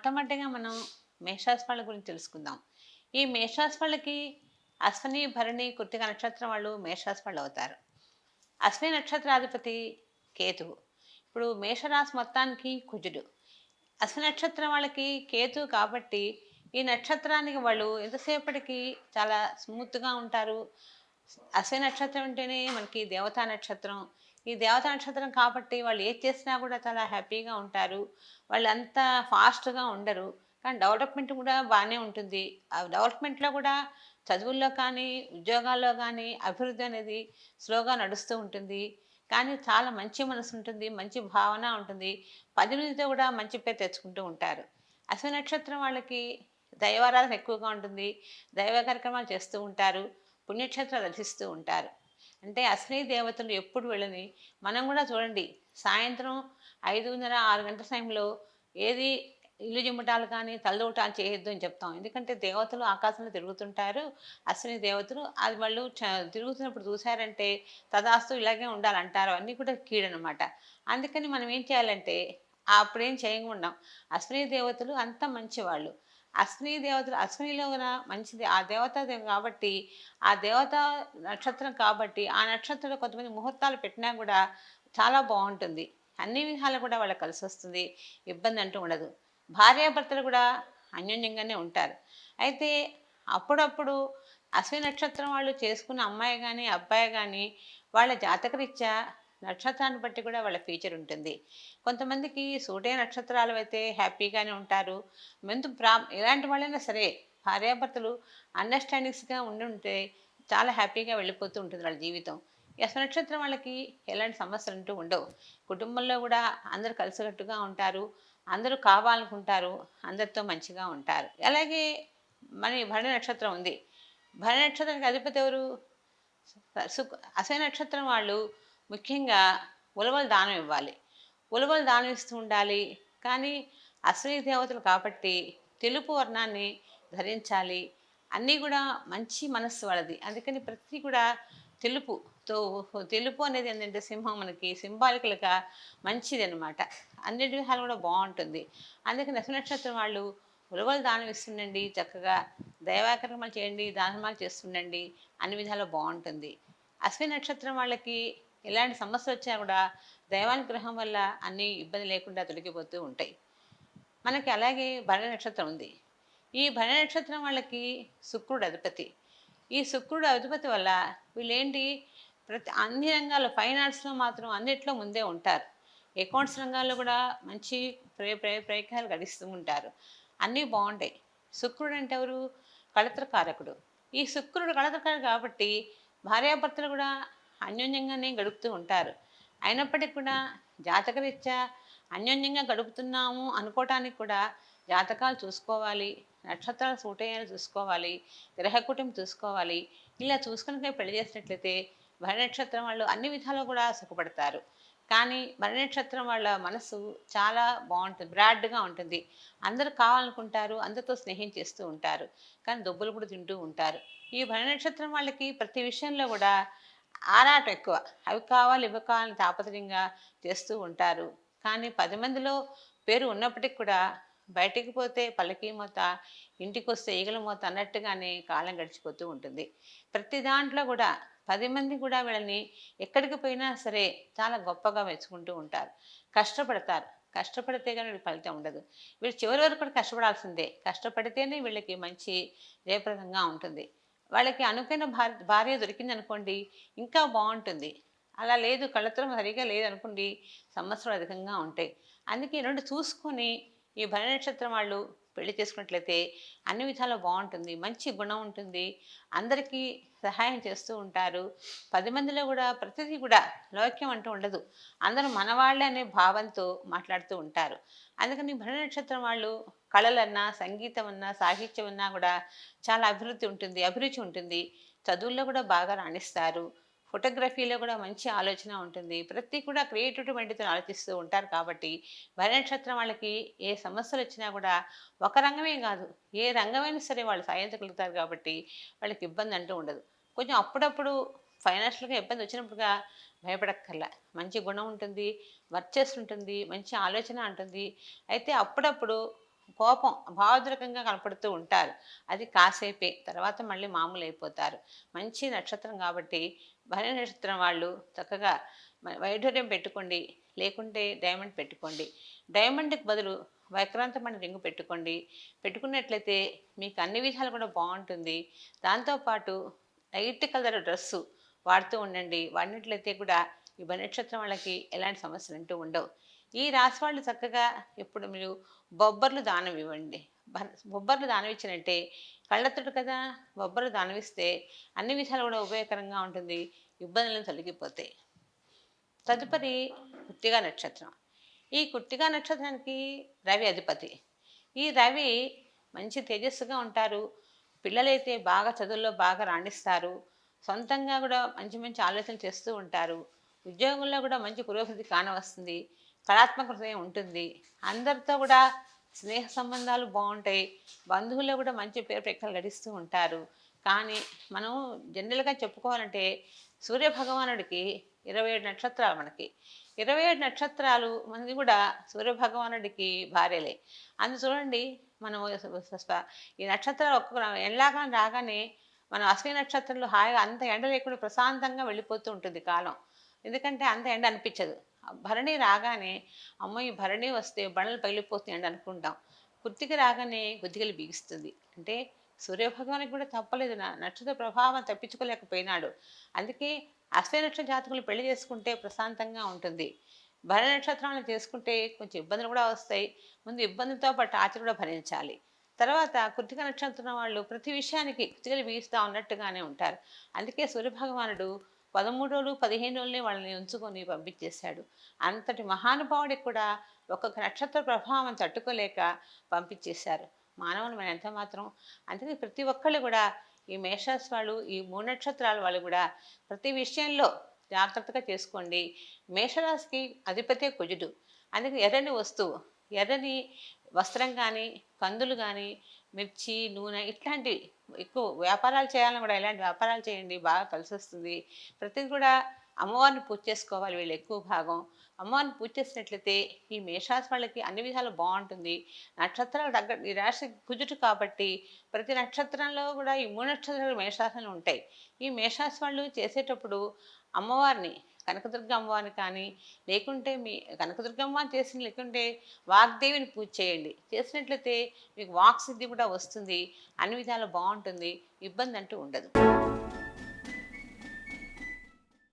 మొట్టమొదటిగా మనం మేషరాశి వాళ్ళ గురించి తెలుసుకుందాం. ఈ మేషరాశి వాళ్ళకి అశ్వని భరణి కృతిక నక్షత్రం వాళ్ళు మేషరాశి వాళ్ళు అవుతారు. అశ్విని నక్షత్రాధిపతి కేతువు ఇప్పుడు మేషరాశి మొత్తానికి కుజుడు. అశ్విని నక్షత్రం వాళ్ళకి కేతు కాబట్టి ఈ నక్షత్రానికి వాళ్ళు ఎంతసేపటికి చాలా స్మూత్గా ఉంటారు. అశ్విని నక్షత్రం అంటేనే మనకి దేవతా నక్షత్రం ఈ దేవతా నక్షత్రం కాబట్టి వాళ్ళు ఏది చేసినా కూడా చాలా హ్యాపీగా ఉంటారు. వాళ్ళు అంత ఫాస్ట్గా ఉండరు. కానీ డెవలప్మెంట్ కూడా బాగానే ఉంటుంది. ఆ డెవలప్మెంట్లో కూడా చదువుల్లో కానీ ఉద్యోగాల్లో కానీ అభివృద్ధి అనేది స్లోగా నడుస్తూ ఉంటుంది. కానీ చాలా మంచి మనసు ఉంటుంది మంచి భావన ఉంటుంది. పది కూడా మంచి పేరు తెచ్చుకుంటూ ఉంటారు. అశ్విని నక్షత్రం వాళ్ళకి దైవారాధన ఎక్కువగా ఉంటుంది. దైవ కార్యక్రమాలు చేస్తూ ఉంటారు. పుణ్యక్షేత్రాలు దర్శిస్తూ ఉంటారు. అంటే అశ్విని దేవతలు ఎప్పుడు వెళ్ళని మనం కూడా చూడండి సాయంత్రం ఐదున్నర ఆరు గంటల సమయంలో ఏది ఇల్లు జిమ్మటాలు కానీ తలదూటాలు చేయొద్దు అని చెప్తాం. ఎందుకంటే దేవతలు ఆకాశంలో తిరుగుతుంటారు అశ్విని దేవతలు అది వాళ్ళు చ- తిరుగుతున్నప్పుడు చూశారంటే తదాస్తు ఇలాగే ఉండాలంటారు. అన్నీ కూడా కీడనమాట. అందుకని మనం ఏం చేయాలంటే అప్పుడేం చేయకుండా అశ్విని దేవతలు అంత మంచివాళ్ళు. అశ్విని దేవతలు అశ్వినిలో మంచిది. ఆ దేవత కాబట్టి ఆ దేవత నక్షత్రం కాబట్టి ఆ నక్షత్రంలో కొంతమంది ముహూర్తాలు పెట్టినా కూడా చాలా బాగుంటుంది. అన్ని విధాలు కూడా వాళ్ళకి కలిసి వస్తుంది. ఇబ్బంది అంటూ ఉండదు. భార్యాభర్తలు కూడా అన్యోన్యంగానే ఉంటారు. అయితే అప్పుడప్పుడు అశ్విని నక్షత్రం వాళ్ళు చేసుకున్న అమ్మాయి కానీ అబ్బాయి కానీ వాళ్ళ జాతకరీత్యా నక్షత్రాన్ని బట్టి కూడా వాళ్ళ ఫీచర్ ఉంటుంది. కొంతమందికి సూటే నక్షత్రాలు అయితే హ్యాపీగానే ఉంటారు. మెంతు ప్రా ఎలాంటి వాళ్ళైనా సరే భార్యాభర్తలు అండర్స్టాండింగ్స్గా ఉండి ఉంటే చాలా హ్యాపీగా వెళ్ళిపోతూ ఉంటుంది వాళ్ళ జీవితం. యశ నక్షత్రం వాళ్ళకి ఎలాంటి సమస్యలు అంటూ ఉండవు. కుటుంబంలో కూడా అందరూ కలిసికట్టుగా ఉంటారు. అందరూ కావాలనుకుంటారు. అందరితో మంచిగా ఉంటారు. అలాగే మన భరణ నక్షత్రం ఉంది. భరణ నక్షత్రానికి అధిపతి ఎవరు? అశ్వ నక్షత్రం వాళ్ళు ముఖ్యంగా ఉలవలు దానం ఇవ్వాలి. ఉలవలు దానం ఇస్తూ ఉండాలి. కానీ అశ్విని దేవతలు కాబట్టి తెలుపు వర్ణాన్ని ధరించాలి. అన్నీ కూడా మంచి మనస్సు వాళ్ళది. అందుకని ప్రతి కూడా తెలుపుతో తెలుపు అనేది ఏంటంటే సింహం మనకి సింబాలికలుగా మంచిది అనమాట అన్నిటి విధాలు కూడా బాగుంటుంది. అందుకని దశ నక్షత్రం వాళ్ళు ఉలవలు దానం ఇస్తుండండి. చక్కగా దైవాకర్మాలు చేయండి దానమాలు చేస్తుండండి. అన్ని విధాలు బాగుంటుంది. అశ్విని నక్షత్రం వాళ్ళకి ఎలాంటి సమస్యలు వచ్చినా కూడా దైవానుగ్రహం వల్ల అన్ని ఇబ్బంది లేకుండా తొలగిపోతూ ఉంటాయి. మనకి అలాగే భరణ నక్షత్రం ఉంది. ఈ భరణ నక్షత్రం వాళ్ళకి శుక్రుడు అధిపతి. ఈ శుక్రుడు అధిపతి వల్ల వీళ్ళేంటి? ప్రతి అన్ని రంగాల్లో ఫైన్ ఆర్ట్స్లో మాత్రం అన్నిట్లో ముందే ఉంటారు. అకౌంట్స్ రంగాల్లో కూడా మంచి ప్రయ ప్రయ ప్రయత్నాలు గడిస్తూ ఉంటారు. అన్నీ బాగుంటాయి. శుక్రుడు అంటే ఎవరు? కళత్రకారకుడు. ఈ శుక్రుడు కళత్రకారు కాబట్టి భార్యాభర్తలు కూడా అన్యోన్యంగానే గడుపుతూ ఉంటారు. అయినప్పటికీ కూడా జాతకరీత్యా అన్యోన్యంగా గడుపుతున్నాము అనుకోవటానికి కూడా జాతకాలు చూసుకోవాలి నక్షత్రాలు సూటయ్యాలు చూసుకోవాలి గ్రహ కుటుంబం చూసుకోవాలి ఇలా చూసుకుని పెళ్ళి చేసినట్లయితే భర నక్షత్రం వాళ్ళు అన్ని విధాలు కూడా సుఖపడతారు. కానీ భర నక్షత్రం వాళ్ళ మనసు చాలా బాగుంటుంది బ్రాడ్గా ఉంటుంది. అందరూ కావాలనుకుంటారు అందరితో స్నేహం చేస్తూ ఉంటారు. కానీ దొబ్బులు కూడా తింటూ ఉంటారు. ఈ భర నక్షత్రం వాళ్ళకి ప్రతి విషయంలో కూడా ఆరాట ఎక్కువ. అవి కావాలి ఇవి కావాలని తాపత్రయంగా చేస్తూ ఉంటారు. కానీ పది మందిలో పేరు ఉన్నప్పటికి కూడా బయటికి పోతే పల్లకి మూత ఇంటికి వస్తే ఈగల మూత అన్నట్టుగానే కాలం గడిచిపోతూ ఉంటుంది. ప్రతి దాంట్లో కూడా పది మంది కూడా వీళ్ళని ఎక్కడికి పోయినా సరే చాలా గొప్పగా మెచ్చుకుంటూ ఉంటారు. కష్టపడతారు. కష్టపడితే కానీ వీళ్ళకి ఫలితం ఉండదు. వీళ్ళు చివరి వరకు కూడా కష్టపడాల్సిందే. కష్టపడితేనే వీళ్ళకి మంచి జయప్రదంగా ఉంటుంది. వాళ్ళకి అనుకైన భార్య భార్య దొరికింది అనుకోండి ఇంకా బాగుంటుంది. అలా లేదు కళ్ళతరం సరిగా లేదనుకోండి సమస్యలు అధికంగా ఉంటాయి. అందుకే రెండు చూసుకొని ఈ భర నక్షత్రం వాళ్ళు పెళ్ళి చేసుకున్నట్లయితే అన్ని విధాలు బాగుంటుంది మంచి గుణం ఉంటుంది అందరికీ సహాయం చేస్తూ ఉంటారు. పది మందిలో కూడా ప్రతిదీ కూడా లౌక్యం అంటూ ఉండదు. అందరూ మనవాళ్ళే అనే భావంతో మాట్లాడుతూ ఉంటారు. అందుకని భర నక్షత్రం వాళ్ళు కళలన్నా సంగీతం అన్నా సాహిత్యం అన్నా కూడా చాలా అభివృద్ధి ఉంటుంది అభిరుచి ఉంటుంది. చదువుల్లో కూడా బాగా రాణిస్తారు. ఫోటోగ్రఫీలో కూడా మంచి ఆలోచన ఉంటుంది. ప్రతి కూడా క్రియేటివిటీ మైండ్తో ఆలోచిస్తూ ఉంటారు కాబట్టి వరి నక్షత్రం వాళ్ళకి ఏ సమస్యలు వచ్చినా కూడా ఒక రంగమే కాదు ఏ రంగమైనా సరే వాళ్ళు సాధించగలుగుతారు కాబట్టి వాళ్ళకి ఇబ్బంది అంటూ ఉండదు. కొంచెం అప్పుడప్పుడు ఫైనాన్షియల్గా ఇబ్బంది వచ్చినప్పుడుగా భయపడక్కర్లా. మంచి గుణం ఉంటుంది వర్చస్ ఉంటుంది మంచి ఆలోచన ఉంటుంది. అయితే అప్పుడప్పుడు కోపం భావోద్రకంగా కనపడుతూ ఉంటారు. అది కాసేపే తర్వాత మళ్ళీ మామూలు అయిపోతారు మంచి నక్షత్రం కాబట్టి భరణి నక్షత్రం వాళ్ళు చక్కగా వైఢూర్యం పెట్టుకోండి లేకుంటే డైమండ్ పెట్టుకోండి. డైమండ్కి బదులు వైక్రాంతమైన రింగు పెట్టుకోండి. పెట్టుకున్నట్లయితే మీకు అన్ని విధాలు కూడా బాగుంటుంది. దాంతోపాటు లైట్ కలర్ డ్రెస్సు వాడుతూ ఉండండి. వాడినట్లయితే కూడా ఈ నక్షత్రం వాళ్ళకి ఎలాంటి సమస్యలు అంటూ ఉండవు. ఈ రాశి వాళ్ళు చక్కగా ఇప్పుడు మీరు బొబ్బర్లు దానం ఇవ్వండి. బ- బొబ్బర్లు దానం ఇచ్చినట్టే కళ్ళతోడు కదా బొబ్బరు దానవిస్తే అన్ని విషయాలు కూడా ఉపయోగకరంగా ఉంటుంది. ఇబ్బందులను తొలగిపోతాయి. తదుపరి కుట్టిగా నక్షత్రం. ఈ కుట్టిగా నక్షత్రానికి రవి అధిపతి. ఈ రవి మంచి తేజస్సుగా ఉంటారు. పిల్లలైతే బాగా చదువుల్లో బాగా రాణిస్తారు. సొంతంగా కూడా మంచి మంచి ఆలోచనలు చేస్తూ ఉంటారు. ఉద్యోగంలో కూడా మంచి పురోగతి కానవస్తుంది. కళాత్మక హృదయం ఉంటుంది. అందరితో కూడా స్నేహ సంబంధాలు బాగుంటాయి. బంధువుల్లో కూడా మంచి పేరు ప్రఖ్యాలు గడిస్తూ ఉంటారు. కానీ మనం జనరల్గా చెప్పుకోవాలంటే సూర్య భగవానుడికి ఇరవై ఏడు నక్షత్రాలు మనకి. ఇరవై ఏడు నక్షత్రాలు మనది కూడా సూర్య భగవానుడికి భార్యలే. అందు చూడండి మనం ఈ నక్షత్రాలు ఒక్కొక్క ఎండాకాలం రాగానే మనం అశ్విని నక్షత్రంలో హాయిగా అంత ఎండ లేకుండా ప్రశాంతంగా వెళ్ళిపోతూ ఉంటుంది కాలం. ఎందుకంటే అంత ఎండ అనిపించదు. భరణి రాగానే అమ్మ ఈ భరణి వస్తే బండలు పగిలిపోతుంది అనుకుంటాం. కుర్తికి రాగానే గుద్దిగలు బిగిస్తుంది. అంటే సూర్యభగవానికి కూడా తప్పలేదు. నా నక్షత్ర ప్రభావం తప్పించుకోలేకపోయినాడు. అందుకే అశ్వనక్షత్ర జాతకులు పెళ్ళి చేసుకుంటే ప్రశాంతంగా ఉంటుంది. భర నక్షత్రాలను చేసుకుంటే కొంచెం ఇబ్బందులు కూడా వస్తాయి. ముందు ఇబ్బందులతో పాటు ఆచరణ కూడా భరించాలి. తర్వాత కృతిక నక్షత్రం వాళ్ళు ప్రతి విషయానికి కుతికలు బిగిస్తూ ఉన్నట్టుగానే ఉంటారు. అందుకే సూర్యభగవానుడు పదమూడు రోజులు పదిహేను రోజులే వాళ్ళని ఉంచుకొని పంపించేశాడు. అంతటి మహానుభావుడికి కూడా ఒక్కొక్క నక్షత్ర ప్రభావం తట్టుకోలేక పంపించేశారు. మానవులు మన ఎంత మాత్రం అందుకే ప్రతి ఒక్కళ్ళు కూడా ఈ మేషాస్ వాళ్ళు ఈ మూడు నక్షత్రాల వాళ్ళు కూడా ప్రతి విషయంలో జాగ్రత్తగా చేసుకోండి. మేషరాశికి అధిపతి కుజుడు. అందుకే ఎర్రని వస్తువు ఎర్రని వస్త్రం కానీ కందులు కానీ మిర్చి నూనె ఇట్లాంటివి ఎక్కువ వ్యాపారాలు చేయాలని కూడా ఇలాంటి వ్యాపారాలు చేయండి బాగా కలిసి వస్తుంది ప్రతిది కూడా అమ్మవారిని పూజ చేసుకోవాలి వీళ్ళు ఎక్కువ భాగం. అమ్మవారిని పూజ చేసినట్లయితే ఈ మేషాస్ వాళ్ళకి అన్ని విధాలు బాగుంటుంది. నక్షత్రాలు తగ్గ ఈ రాశి కుజుటు కాబట్టి ప్రతి నక్షత్రంలో కూడా ఈ మూడు నక్షత్రాలు మేషాసనలు ఉంటాయి. ఈ మేషాస్ వాళ్ళు చేసేటప్పుడు అమ్మవారిని కనకదుర్గ అమ్మవారిని కానీ లేకుంటే మీ కనకదుర్గ అమ్మవారిని చేసిన లేకుంటే వాగ్దేవిని పూజ చేయండి. చేసినట్లయితే మీకు వాక్ సిద్ధి కూడా వస్తుంది. అన్ని విధాలు బాగుంటుంది. ఇబ్బంది అంటూ ఉండదు.